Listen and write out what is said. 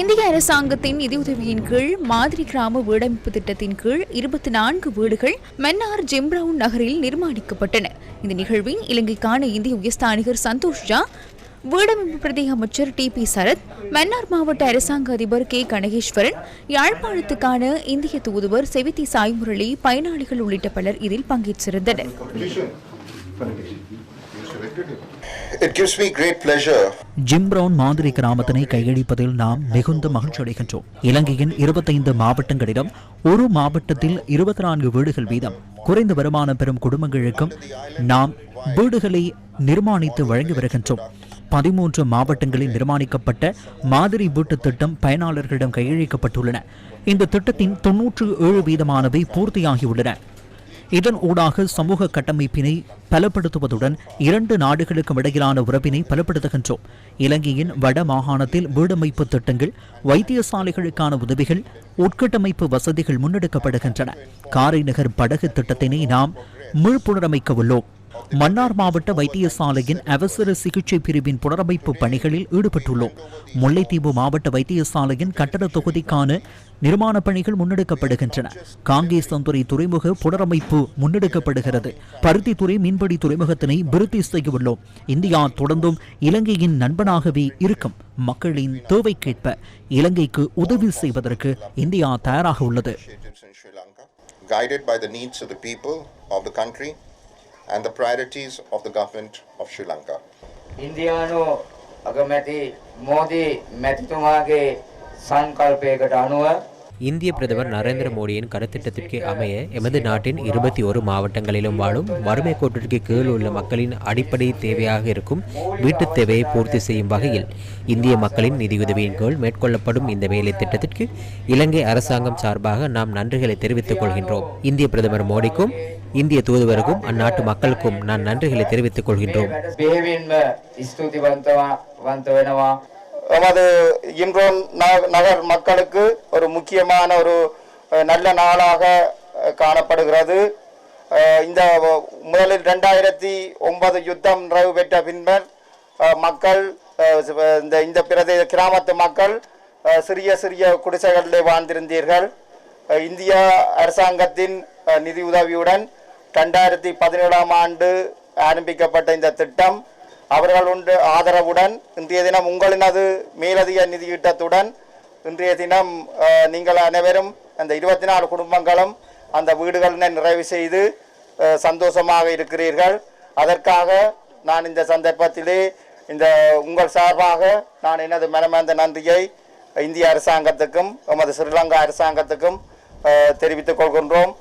இந்திய அரசாங்கத்தின் நிதியுதவியின் கீழ் மாதிரி கிராம வீடமைப்பு திட்டத்தின் கீழ் இருபத்தி நான்கு வீடுகள் மன்னார் ஜிம்ரவுன் நகரில் நிர்மாணிக்கப்பட்டன. இந்த நிகழ்வில் இலங்கைக்கான இந்திய உயர்ஸ்தானிகர் சந்தோஷ் ஜா வீடமைப்பு பிரதேச அமைச்சர் டி பி சரத் மன்னார் மாவட்ட அரசாங்க அதிபர் கே. கனகேஸ்வரன் யாழ்ப்பாணத்துக்கான இந்திய தூதுவர் செவித்தி சாய்முரளி பயனாளிகள் உள்ளிட்ட பலர் இதில் பங்கேற்றிருந்தனர். It gives me great pleasure. Jim Brown மாதிரி கிராமத்தினை கையளிப்பதில் நாம் மிகுந்த மகிழ்ச்சி அடைகின்றோம். இலங்கையின் இருபத்தைந்து மாவட்டங்களிலும் ஒரு மாவட்டத்தில் இருபத்தி நான்கு வீடுகள் வீதம். குறைந்த வருமானம் பெறும் குடும்பங்களுக்கும் நாம் வீடுகளை நிர்மாணித்து வழங்கி வருகின்றோம். பதிமூன்று மாவட்டங்களில் நிர்மாணிக்கப்பட்ட மாதிரி வீட்டு திட்டம் பயனாளர்களிடம் கையளிக்கப்பட்டுள்ளன. இந்த திட்டத்தின் தொன்னூற்று ஏழு வீதமானவை பூர்த்தியாகியுள்ளன. இதன் ஊடாக சமூக கட்டமைப்பினை பலப்படுத்துவதுடன் இரண்டு நாடுகளுக்கும் இடையிலான உறவினை பலப்படுத்துகின்றோம். இலங்கையின் வட மாகாணத்தில் வீடமைப்பு திட்டங்கள் வைத்தியசாலைகளுக்கான உதவிகள் உட்கட்டமைப்பு வசதிகள் முன்னெடுக்கப்படுகின்றன. காரைநகர் படகு திட்டத்தினை நாம் மீள்புனரமைக்க உள்ளோம். மன்னார் மாவட்ட வைத்தியசாலையின் அவசர சிகிச்சை பிரிவின் புனரமைப்பு பணிகளில் ஈடுபட்டுள்ளோம். முல்லைத்தீவு மாவட்ட வைத்தியசாலையின் கட்டட தொகுதிக்கான நிர்மாண பணிகள் முன்னெடுக்கப்படுகின்றன. காங்கேசந்துறை துறைமுக புனரமைப்பு முன்னெடுக்கப்படுகிறது. பருத்தித்துறை மீன்பிடி துறைமுகத்தினை விருத்தி செய்யவுள்ளோம். இந்தியா தொடர்ந்தும் இலங்கையின் நண்பனாகவே இருக்கும். மக்களின் தேவைக்கேற்ப இலங்கைக்கு உதவி செய்வதற்கு இந்தியா தயாராக உள்ளது. Guided by the needs of the people of the country and the priorities of the government of Sri Lanka. ඉන්දයානු අගමැති මෝදී මැතිතුමාගේ සංකල්පයකට අනුව இந்திய பிரதமர் நரேந்திர மோடியின் கருத்திட்டத்திற்கு அமைய எமது நாட்டின் இருபத்தி ஒரு மாவட்டங்களிலும் வாழும் வறுமை கோட்டிற்கு கீழ் உள்ள மக்களின் அடிப்படை தேவையாக இருக்கும் வீட்டுத் தேவையை பூர்த்தி செய்யும் வகையில் இந்திய மக்களின் நிதியுதவியின் கீழ் மேற்கொள்ளப்படும் இந்த வேலை திட்டத்திற்கு இலங்கை அரசாங்கம் சார்பாக நாம் நன்றிகளை தெரிவித்துக் கொள்கின்றோம். இந்திய பிரதமர் மோடிக்கும் இந்திய தூதுவருக்கும் அந்நாட்டு மக்களுக்கும் நான் நன்றிகளை தெரிவித்துக் கொள்கின்றோம். நமது இன்றோன் நகர் மக்களுக்கு ஒரு முக்கியமான ஒரு நல்ல நாளாக காணப்படுகிறது. இந்த முதலில் ரெண்டாயிரத்தி ஒன்பது யுத்தம் நிறைவு பெற்ற பின்னர் மக்கள் இந்த இந்த பிரதேச கிராமத்து மக்கள் சிறிய சிறிய குடிசைகளிலே வாழ்ந்திருந்தீர்கள். இந்திய அரசாங்கத்தின் நிதி உதவியுடன் ரெண்டாயிரத்தி பதினேழாம் ஆண்டு ஆரம்பிக்கப்பட்ட இந்த திட்டம் அவர்களுடைய ஆதரவுடன் இன்றைய தினம் உங்களினது மேலதிக நிதியீட்டத்துடன் இன்றைய தினம் நீங்கள் அனைவரும் அந்த இருபத்தி நாலு குடும்பங்களும் அந்த வீடுகளினை நிறைவு செய்து சந்தோஷமாக இருக்கிறீர்கள். அதற்காக நான் இந்த சந்தர்ப்பத்திலே இந்த உங்கள் சார்பாக நான் எனது மனமார்ந்த நன்றியை இந்திய அரசாங்கத்துக்கும் எமது ஸ்ரீலங்கா அரசாங்கத்துக்கும் தெரிவித்துக் கொள்கின்றோம்.